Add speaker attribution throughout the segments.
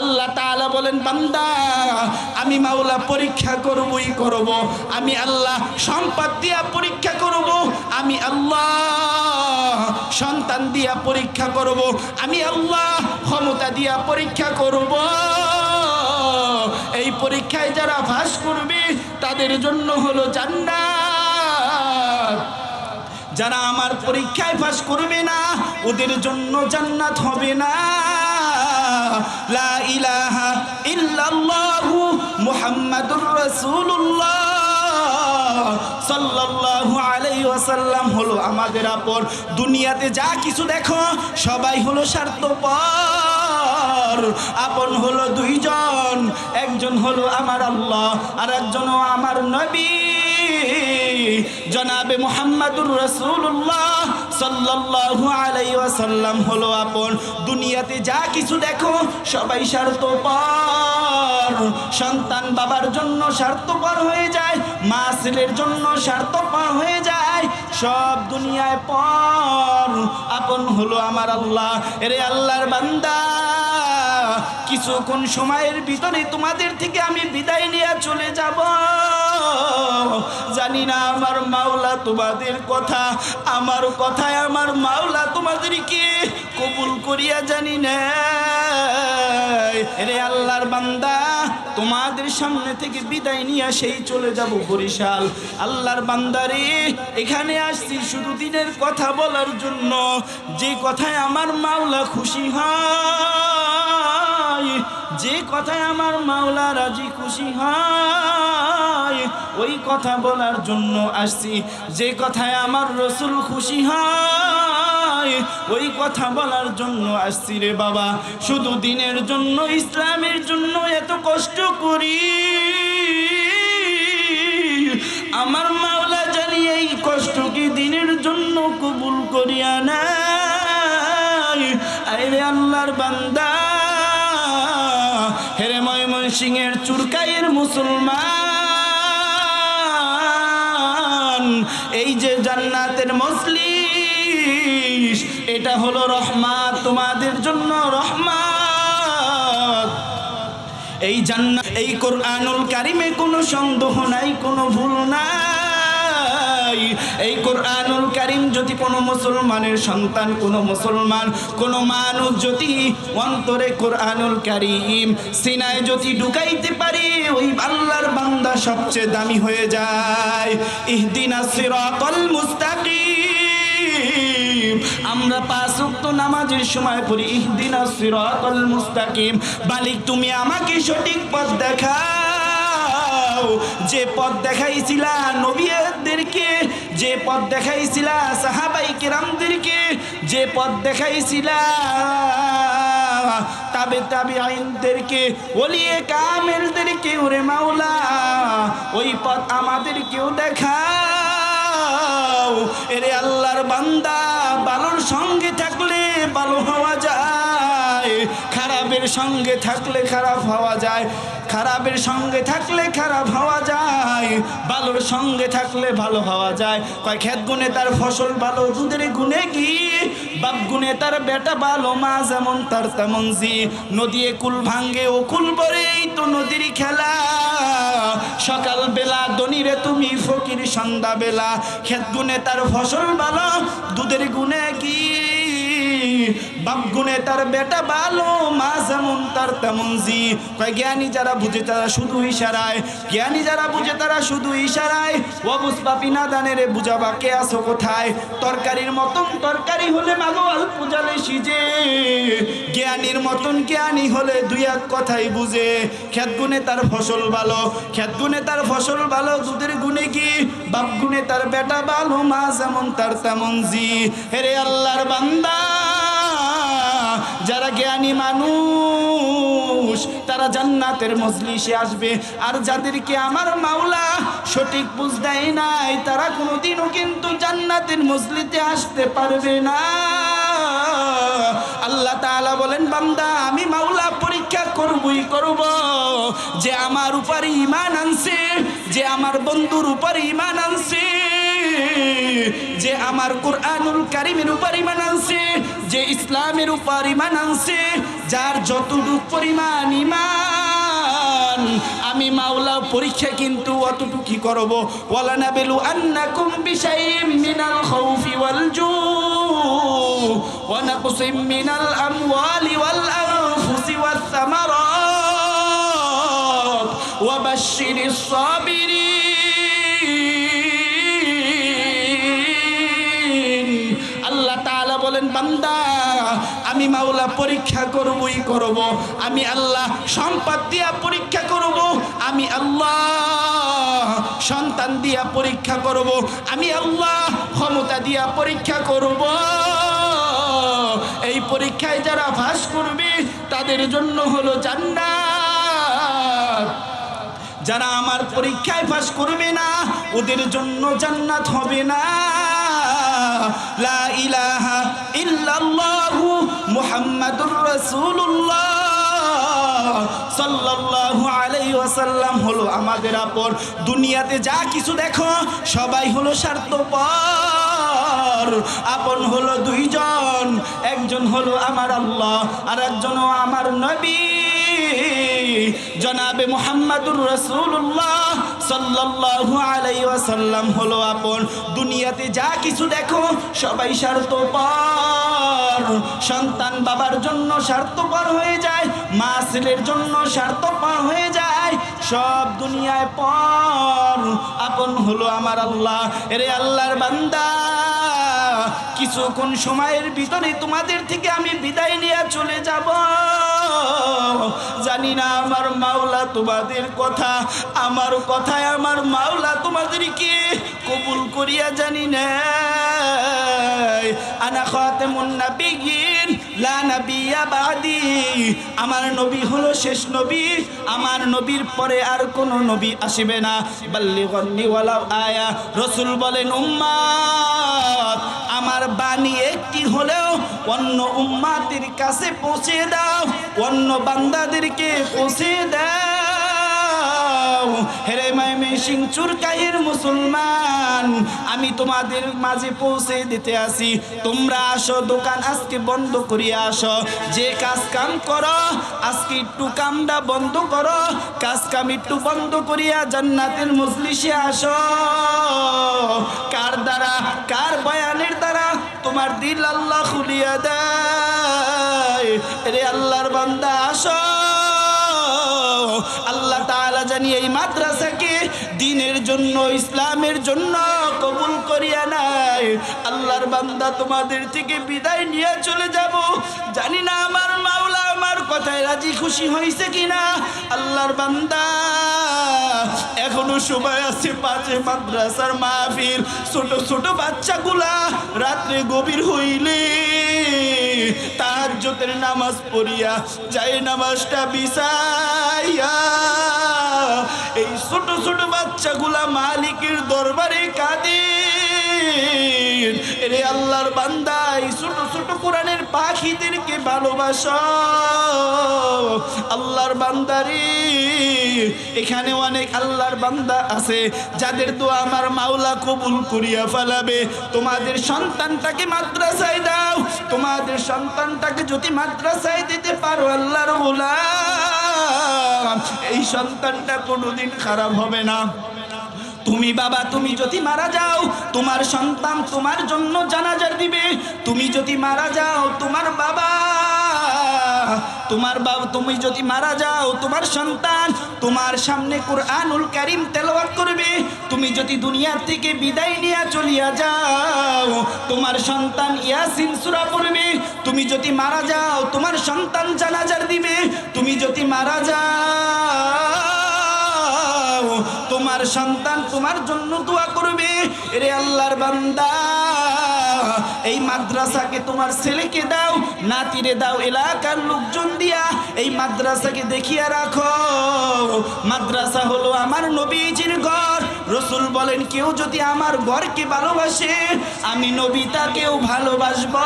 Speaker 1: আল্লাহ তাআলা বলেন, বান্দা, আমি মাওলা পরীক্ষা করবই করব, আমি আল্লাহ সম্পদ দিয়া পরীক্ষা করব, আমি আল্লাহ সন্তান দিয়া পরীক্ষা করব, আমি আল্লাহ ক্ষমতা দিয়া পরীক্ষা করব। এই পরীক্ষায় যারা ফাঁস করবে, তাদের জন্য হলো জান্নাত। যারা আমার পরীক্ষায় পাশ করবে না, ওদের জন্য জান্নাত হবে না। লা ইলাহা ইল্লাল্লাহু মুহাম্মাদুর রাসূলুল্লাহ। সাল্লাল্লাহু আলাইহি ওয়াসাল্লাম হলো আমাদের আপন। দুনিয়াতে যা কিছু দেখো, সবাই হলো স্বার্থপর। আপন হলো দুইজন, একজন হলো আমার আল্লাহ আর একজনও আমার নবী। জনাবে মোহাম্মদুর রসুল্লাহ সাল্লাল্লাহু আলাইহি ওয়াসাল্লাম হলো আপন। দুনিয়াতে যা কিছু দেখো, সবাই স্বার্থপর। সন্তান বাবার জন্য স্বার্থপর হয়ে যায়, মা ছেলের জন্য স্বার্থপর হয়ে যায়, সব দুনিয়ায় পর। আপন হলো আমার আল্লাহ। এরে আল্লাহর বান্দা, কিছুক্ষণ সময়ের ভিতরে তোমাদের থেকে আমি বিদায় নিয়ে চলে যাব। জানি না আমার মাওলা তোমাদের কথা, আমার কথায় আমার মাওলা তোমাদের তোমাদেরকে কবুল করিয়া জানি না রে আল্লাহর বান্দা, তোমাদের সামনে থেকে বিদায় নিয়ে সেই চলে যাব বরিশাল। আল্লাহর বান্দারে এখানে আসছি শুধু দিনের কথা বলার জন্য। যে কথায় আমার মাওলা খুশি হয়, যে কথায় আমার মাওলা রাজি খুশি হয় ওই কথা বলার জন্য আসছি। যে কথায় আমার রসুল খুশি হয়, ওই কথা বলার জন্য আসছি রে বাবা। শুধু দিনের জন্য, ইসলামের জন্য এত কষ্ট করি। আমার মাওলা জানি এই কষ্ট কি দিনের জন্য কবুল করিয়া নাই। আরে আল্লাহর বান্দা, হেরে ময়মন সিংহের চুরকাইয়ের মুসলমান। এই যে জান্নাতের মসলিস এটা হলো রহমাত, তোমাদের জন্য রহমাত। এই জান্নাত এই কোরআনুল কারিমে কোনো সন্দেহ নাই, কোনো ভুল নাই। এই কোরআনুল কারিম যদি কোনো মুসলমানের সন্তান, কোনো মুসলমান, কোনো মানুষ যদি অন্তরে কোরআনুল কারিম সিনায় যদি ঢুকাইতে পারে, ওই সবচেয়ে দামি হয়ে যায়। ইহদিনা সিরাতাল মুস্তাকিম। আমরা পাঁচ ওয়াক্ত নামাজের সময় পড়ি, ইহদিনা সিরাতাল মুস্তাকিম। মালিক, তুমি আমাকে সঠিক পথ দেখাও। যে পথ দেখাইছিলা নবীদেরকে, যে পথ দেখাইছিলা সাহাবাই কেরামদেরকে, যে পথ দেখাইছিলা তাবে তাবে আইনদেরকে, ওলিয়ে কামেলদেরকে, ওরে মাওলা, ওই পথ আমাদেরকেও দেখাও। এরে আল্লাহর বান্দা, বালোর সঙ্গে থাকলে ভালো হওয়া যায়, খারাপের সঙ্গে থাকলে খারাপ হওয়া যায়, খারাপের সঙ্গে থাকলে খারাপ হওয়া যায় ভালোর সঙ্গে থাকলে ভালো হওয়া যায়। কয়, খেত গুনে তার ফসল ভালো, দুধের গুনে কি বাপ গুনে তার বেটা ভালো মা যেমন তার তেমন জি। নদী কুল ভাঙ্গে ও কুল বরে তো নদীর খেলা। সকাল বেলা দনিরে তুমি ফকির সন্ধ্যা বেলা খেত গুনে তার ফসল ভালো, দুধের গুনে কি? বাপ গুনে তার বেটা ভালো, মা যেমন তার তেমন জি। কয়, জ্ঞানী যারা বুঝে তারা শুধু ইশারায়। জ্ঞানী যারা বুঝে তারা শুধু ইশারায়। অবুজ পাপি না দানের বুঝাবা কে আসো কোথায়? তরকারির মতন তরকারি হলে মাগো অল্প জালে সিজে। জ্ঞানীর মতন জ্ঞানী হলে দুই এক কথাই বুঝে। খেত গুনে তার ফসল ভালো খেত গুনে তার ফসল ভালো, দুধের গুনে কি? বাপ গুনে তার বেটা ভালো, মা যেমন তার তেমন জি। হেরে আল্লাহর বান্দা। যারা জ্ঞানী মানুষ, তারা জান্নাতের মজলিসে আসবে। আর যাদেরকে আমার মাওলা সঠিক বুঝ দেয় নাই, তারা কোনোদিনও কিন্তু জান্নাতের মজলিতে আসতে পারবে না। আল্লাহ তাআলা বলেন, বান্দা, আমি মাওলা পরীক্ষা করবই করব। যে আমার উপর ইমান আনছে, যে আমার বন্ধুর উপর ইমান আনছে, যে আমার কোরআনুল কারিমের উপর ইমান আনছে যে ইসলামের উপর ইমান আনছে, যার যতটুক পরিমাণ ইমান আমি মাওলা পরীক্ষা কিন্তু অতটুকু করব। ওয়ালা নাবিলু আন্নাকুম বিশাইইম মিনাল খাউফি ওয়াল জু, ওয়া নাকসিম মিনাল আমওয়ালি ওয়াল আনফুসি ওয়াস সামারাত, ওয়া বাশশিরিস সাবিরিন। মাওলা পরীক্ষা করবই করব। আমি আল্লাহ সম্পদ দিয়া পরীক্ষা করব। আমি আল্লাহ সন্তান দিয়া পরীক্ষা করব। আমি আল্লাহ ক্ষমতা দিয়া পরীক্ষা করব। এই পরীক্ষায় যারা ফাঁস করবে, তাদের জন্য হলো জান্নাত। যারা আমার পরীক্ষায় পাশ করবে না, ওদের জন্য জান্নাত হবে না। লা ইল্লাল্লাহু মুহাম্মাদুর রাসূলুল্লাহ সাল্লাল্লাহু আলাইহি ওয়াসাল্লাম হলো আমাদের আপন। দুনিয়াতে যা কিছু দেখো, সবাই হলো স্বার্থপর। আপন হলো দুইজন, একজন হলো আমার আল্লাহ আর একজন আমার নবী। জনাবে মোহাম্মদুর রসুল্লাহ সাল্লাল্লাহু আলাইহি ওয়াসাল্লাম হলো আপন। দুনিয়াতে যা কিছু দেখো, সবাই স্বার্থপর। সন্তান বাবার জন্য স্বার্থপর হয়ে যায়, মা ছেলের জন্য স্বার্থপর হয়ে যায়। সব দুনিয়ায় পর আপন হলো আমার আল্লাহ। এরে আল্লাহর বান্দা, কিছুক্ষণ সময়ের ভিতরে তোমাদের থেকে আমি বিদায় নিয়ে চলে যাব। জানি না আমার মাওলা তোমাদের কথা, আমার কথায় আমার মাওলা তোমাদেরকে কবুল করিয়া জানি না। আনা খাতামুন নাবিয়িন লা নাবিয়্যা বাদি। আমার নবী হলো শেষ নবী, আমার নবীর পরে আর কোন নবী আসবে না। বাল্লিগন্নি ওয়ালাউ আয়া। রসুল বলেন, উম্মাত, আমার বাণী একটি হলেও অন্য উম্মাতের কাছে পৌঁছে দাও, অন্য বান্দাদেরকে পৌঁছে দাও। হেরে মাইমে সিং চুরকাইয়ের মুসলমান। আমি তোমাদের মাঝে পৌঁছে দিতে আসি। তোমরা আসো, দোকান আজকে বন্ধ করিয়া আসো। যে কাজ কাম করো, আজকে একটু কামটা বন্ধ করো। কাজ কাম একটু বন্ধ করিয়া জান্নাতের মজলিসে আসো। কার দ্বারা? কার বয়ানের দ্বারা? তোমার দিল আল্লাহ খুলিয়া দেয়। রে আল্লাহর বান্দা, আসো। জানি এই মাদ্রাসাকে দিনের জন্য, ইসলামের জন্য কবুল করিয়া নাই। আল্লাহর বান্দা তোমাদের থেকে বিদায় নিয়ে চলে যাব। জানি না আমার মাওলা আমার কথায় রাজি খুশি হয়েছে কিনা। আল্লাহর বান্দা, এখনও সময় আছে পাঁচে মাদ্রাসার মাহফিল। ছোট ছোট বাচ্চাগুলা রাত্রে গভীর হইলে তাহাজ্জতের নামাজ পড়িয়া যাই নামাজটা বিছাইয়া এই ছোট ছোট বাচ্চাগুলা মালিকের দরবারে কাঁদে রে আল্লাহর বান্দা, এই ছোট ছোট কোরআনের পাখিদেরকে ভালোবাসো। আল্লাহর বান্দারি এখানে অনেক আল্লাহর বান্দা আছে, যাদের তো আমার মাওলা কবুল করিয়া ফেলাবে। তোমাদের সন্তানটাকে মাদ্রাসায় দাও, তোমাদের সন্তানটাকে যদি মাদ্রাসায় দিতে পারো আল্লাহর গোলাম। এই সন্তানটা কোনোদিন খারাপ হবে না। তুমি বাবা, তুমি যদি মারা যাও, তোমার সন্তান তোমার জন্য জানাজার দিবে। তুমি যদি মারা যাও, তোমার বাবা তোমার বাবা তুমি যদি মারা যাও, তোমার সন্তান তোমার সামনে কোরআনুল কারিম তেলাওয়াত করবে। তুমি যদি দুনিয়ার থেকে বিদায় নিয়ে চলিয়া যাও, তোমার সন্তান ইয়াসিন সূরা পড়বে। তুমি যদি মারা যাও, তোমার সন্তান জানাজার দিবে। তুমি যদি মারা যাও, তোমার সন্তান তোমার জন্য দোয়া করবে। রে আল্লাহর বান্দা এই মাদ্রাসাকে তোমার ছেলেকে দাও, নাতিরে দাও, এলাকার লোকজন দিয়া এই মাদ্রাসাকে দেখিয়া রাখো। মাদ্রাসা হলো আমার নবীজির ঘর। রসুল বলেন, কেউ যদি আমার ঘরকে ভালোবাসে, আমি নবী তাকেও ভালোবাসবো।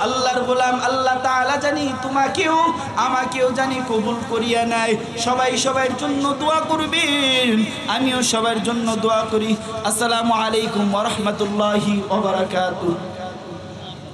Speaker 1: আল্লাহর গোলাম, আল্লাহ তাআলা জানি তোমাকেও, আমাকেও জানি কবুল করিয়া নাই সবাই সবার জন্য দোয়া করবেন। আমিও সবার জন্য দোয়া করি। আসসালামু আলাইকুম রাহমাতুল্লাহি বারাকাতুহু।